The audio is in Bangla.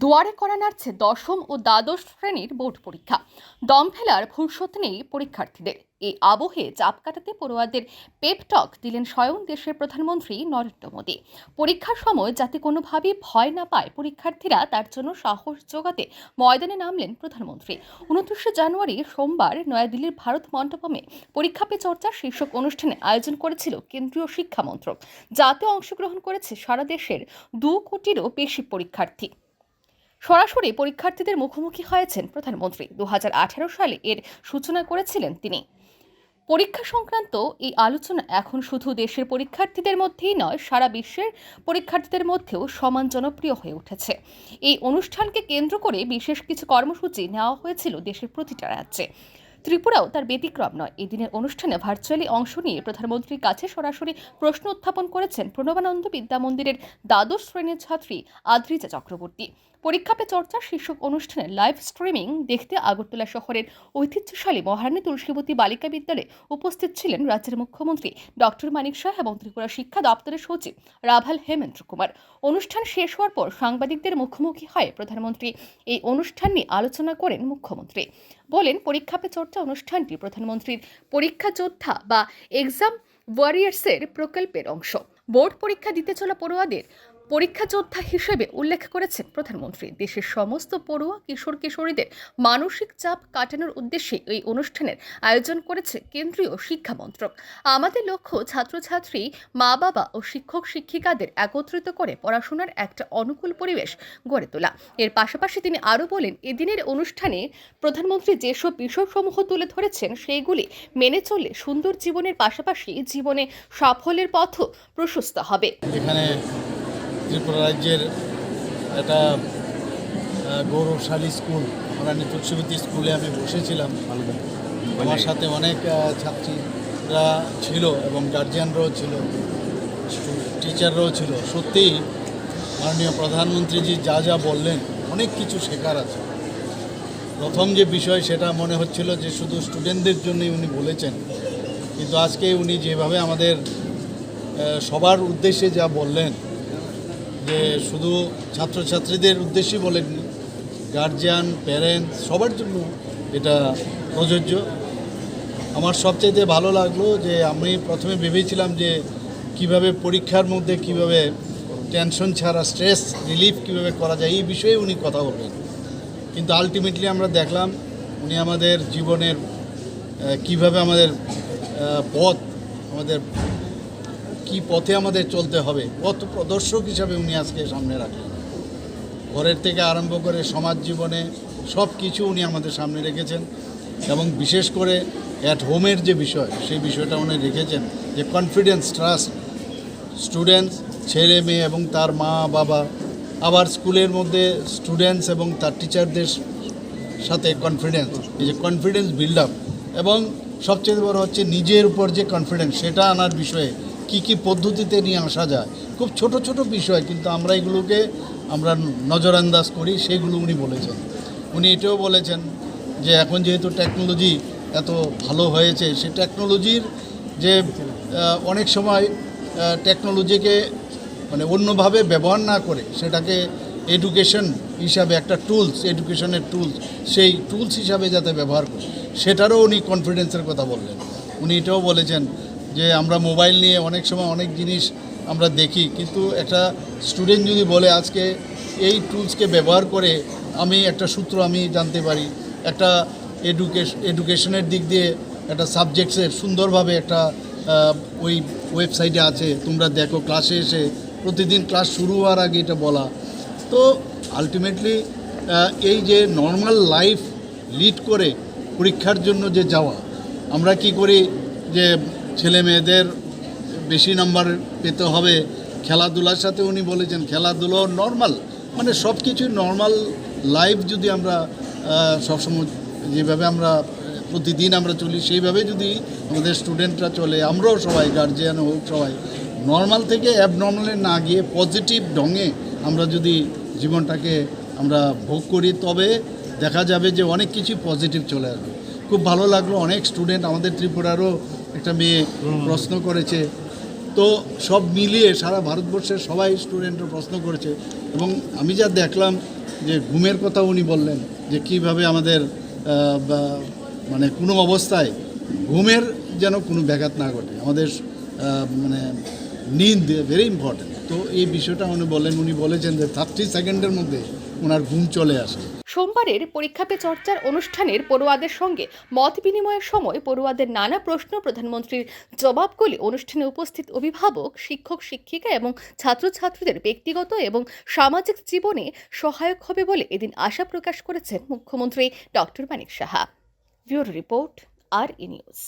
দুয়ারে করা নাড়ছে দশম ও দ্বাদশ শ্রেণির বোর্ড পরীক্ষা। দম ফেলার ফুরসত নেই পরীক্ষার্থীদের। এই আবহে চাপ কাটাতে পড়ুয়াদের পেপটক দিলেন স্বয়ং দেশের প্রধানমন্ত্রী নরেন্দ্র মোদী। পরীক্ষার সময় যাতে কোনোভাবেই ভয় না পায় পরীক্ষার্থীরা, তার জন্য সাহস যোগাতে ময়দানে নামলেন প্রধানমন্ত্রী। উনত্রিশে জানুয়ারি সোমবার নয়াদিল্লির ভারত মণ্ডপমে পরীক্ষা পে চর্চা শীর্ষক অনুষ্ঠানে আয়োজন করেছিল কেন্দ্রীয় শিক্ষা মন্ত্রক। যাতে অংশগ্রহণ করেছে সারা দেশের দু কোটিরও বেশি পরীক্ষার্থী। সরাসরি পরীক্ষার্থীদের মুখোমুখি হয়েছেন প্রধানমন্ত্রী। দু হাজার আঠারো সালে এর সূচনা করেছিলেন তিনি। পরীক্ষা সংক্রান্ত এই আলোচনা এখন শুধু দেশের পরীক্ষার্থীদের মধ্যেই নয়, সারা বিশ্বের পরীক্ষার্থীদের মধ্যেও সমান জনপ্রিয় হয়ে উঠেছে। এই অনুষ্ঠানকে কেন্দ্র করে বিশেষ কিছু কর্মসূচি নেওয়া হয়েছিল দেশের প্রতিটা রাজ্যে। ত্রিপুরাও তার ব্যতিক্রম নয়। এদিনের অনুষ্ঠানে ভার্চুয়ালি অংশ নিয়ে প্রধানমন্ত্রীর কাছে সরাসরি প্রশ্ন উত্থাপন করেছেন প্রণবানন্দ বিদ্যা মন্দিরের দ্বাদশ শ্রেণির ছাত্রী আদ্রিজা চক্রবর্তী। পরীক্ষা পে চর্চা শীর্ষক অনুষ্ঠানে লাইভ স্ট্রিমিং দেখতে আগরতলা শহরের ঐতিহ্যশালী মহারানী তুলসীবতী বালিকা বিদ্যালয়ে উপস্থিত ছিলেন রাজ্যের মুখ্যমন্ত্রী ডক্টর মানিক শাহ এবং ত্রিপুরা শিক্ষা দপ্তরের সচিব রাভাল হেমেন্দ্র কুমার। অনুষ্ঠান শেষ হওয়ার পর সাংবাদিকদের মুখোমুখি হয়ে প্রধানমন্ত্রী। এই অনুষ্ঠান নিয়ে আলোচনা করেন মুখ্যমন্ত্রী। বলেন পরীক্ষা পে চর্চা অনুষ্ঠানটি প্রধানমন্ত্রীর পরীক্ষা যোদ্ধা বা এক্সাম ওয়ারিয়ার্সের প্রকল্পের অংশ। বোর্ড পরীক্ষা দিতে চলা পড়ুয়াদের পরীক্ষা যোদ্ধা হিসেবে উল্লেখ করেছেন প্রধানমন্ত্রী। দেশের সমস্ত পড়ুয়া কিশোর কিশোরীদের মানসিক চাপ কাটানোর উদ্দেশ্যে এই অনুষ্ঠানের আয়োজন করেছে কেন্দ্রীয় শিক্ষা মন্ত্রক। আমাদের লক্ষ্য ছাত্রছাত্রী মা বাবা ও শিক্ষক শিক্ষিকাদের একত্রিত করে পড়াশোনার একটা অনুকূল পরিবেশ গড়ে তোলা। এর পাশাপাশি তিনি আরও বলেন, এদিনের অনুষ্ঠানে প্রধানমন্ত্রী যেসব বিষয়সমূহ তুলে ধরেছেন সেইগুলি মেনে চললে সুন্দর জীবনের পাশাপাশি জীবনে সাফল্যের পথও প্রশস্ত হবে। ত্রিপুরা রাজ্যের একটা গৌরবশালী স্কুল রানী তুলসীবতী স্কুলে আমি বসেছিলাম আমার সাথে অনেক ছাত্রীরা ছিল এবং গার্জিয়ানরাও ছিল টিচাররাও ছিল। সত্যিই মাননীয় প্রধানমন্ত্রীজি যা যা বললেন অনেক কিছু শেখার আছে। প্রথম যে বিষয় সেটা মনে হচ্ছিল যে শুধু স্টুডেন্টদের জন্যই উনি বলেছেন কিন্তু আজকে উনি যেভাবে আমাদের সবার উদ্দেশ্যে যা বললেন যে শুধু ছাত্রছাত্রীদের উদ্দেশ্যেই বলেননি গার্জিয়ান প্যারেন্টস সবার জন্য এটা প্রযোজ্য। আমার সবচাইতে ভালো লাগল যে আমি প্রথমে ভেবেছিলাম যে কীভাবে পরীক্ষার মধ্যে কীভাবে টেনশন ছাড়া স্ট্রেস রিলিফ কীভাবে করা যায়, এই বিষয়ে উনি কথা বলবেন। কিন্তু আলটিমেটলি আমরা দেখলাম উনি আমাদের জীবনের কীভাবে আমাদের পথ, আমাদের কি পথে আমাদের চলতে হবে? পথ প্রদর্শক হিসাবে উনি আজকে সামনে রাখলেন। ঘরের থেকে আরম্ভ করে সমাজ জীবনে সব কিছু উনি আমাদের সামনে রেখেছেন এবং বিশেষ করে অ্যাট হোমের যে বিষয়, সেই বিষয়টা উনি রেখেছেন যে কনফিডেন্স ট্রাস্ট স্টুডেন্টস ছেলে মেয়ে এবং তার মা, বাবা, আবার স্কুলের মধ্যে স্টুডেন্টস এবং তার টিচারদের সাথে কনফিডেন্স এই যে কনফিডেন্স বিল্ড আপ এবং সবচেয়ে বড় হচ্ছে নিজের উপর যে কনফিডেন্স সেটা আনার বিষয়ে কি কি পদ্ধতিতে নিয়ে আসা যায়। খুব ছোট ছোট বিষয়, কিন্তু আমরা এগুলোকে আমরা নজরান্দাজ করি, সেগুলো উনি বলেছেন। উনি এটাও বলেছেন যে এখন যেহেতু টেকনোলজি এত ভালো হয়েছে, সে টেকনোলজির যে অনেক সময় টেকনোলজিকে মানে অন্যভাবে ব্যবহার না করে, সেটাকে এডুকেশন হিসাবে একটা টুলস এডুকেশনের টুলস সেই টুলস হিসাবে যাতে ব্যবহার করে, সেটারও উনি কনফিডেন্সের কথা বললেন। উনি এটাও বলেছেন যে আমরা মোবাইল নিয়ে অনেক সময় অনেক জিনিস আমরা দেখি, কিন্তু একটা স্টুডেন্ট যদি বলে আজকে এই টুলসকে ব্যবহার করে আমি একটা সূত্র আমি জানতে পারি, একটা এডুকেশন এডুকেশনের দিক দিয়ে একটা সাবজেক্টসের সুন্দরভাবে একটা ওই ওয়েবসাইটে আছে, তোমরা দেখো ক্লাসে এসে প্রতিদিন ক্লাস শুরু হওয়ার আগে এটা বলা। তো আলটিমেটলি এই যে নর্মাল লাইফ লিড করে পরীক্ষার জন্য যে যাওয়া, আমরা কি করি যে ছেলে মেয়েদের বেশি নাম্বার পেতে হবে। খেলাধুলার সাথে উনি বলেছেন, খেলাধুলো নর্মাল মানে সব কিছুই নর্মাল লাইফ যদি আমরা সবসময় যেভাবে আমরা, প্রতিদিন আমরা চলি, সেইভাবে যদি আমাদের স্টুডেন্টরা চলে, আমরাও সবাই গার্জিয়ান হোক সবাই নর্মাল থেকে অ্যাবনর্মালে না গিয়ে পজিটিভ ঢঙে আমরা যদি জীবনটাকে আমরা ভোগ করি, তবে দেখা যাবে যে অনেক কিছু পজিটিভ চলে আসবে। খুব ভালো লাগল, অনেক স্টুডেন্ট আমাদের ত্রিপুরারও একটা মেয়ে প্রশ্ন করেছে। তো সব মিলিয়ে সারা ভারতবর্ষের সবাই স্টুডেন্টরা প্রশ্ন করেছে। এবং আমি যা দেখলাম যে ঘুমের কথা উনি বললেন যে কীভাবে আমাদের মানে কোনো অবস্থায় ঘুমের যেন কোনো ব্যাঘাত না ঘটে। আমাদের মানে নিন্দ ভেরি ইম্পর্টেন্ট তো এই বিষয়টা উনি বলেন উনি বলেছেন যে থার্টি সেকেন্ডের মধ্যে ওনার ঘুম চলে আসে। সোমবারের পরীক্ষা পে চর্চার অনুষ্ঠানের পড়ুয়াদের সঙ্গে মত বিনিময়ের সময় পড়ুয়াদের নানা প্রশ্ন প্রধানমন্ত্রীর জবাবগুলি অনুষ্ঠানে উপস্থিত অভিভাবক, শিক্ষক, শিক্ষিকা এবং ছাত্রছাত্রীদের ব্যক্তিগত এবং সামাজিক জীবনে সহায়ক হবে বলে এদিন আশা প্রকাশ করেছেন মুখ্যমন্ত্রী doctor Manik Saha. Bureau report, আর ই নিউজ।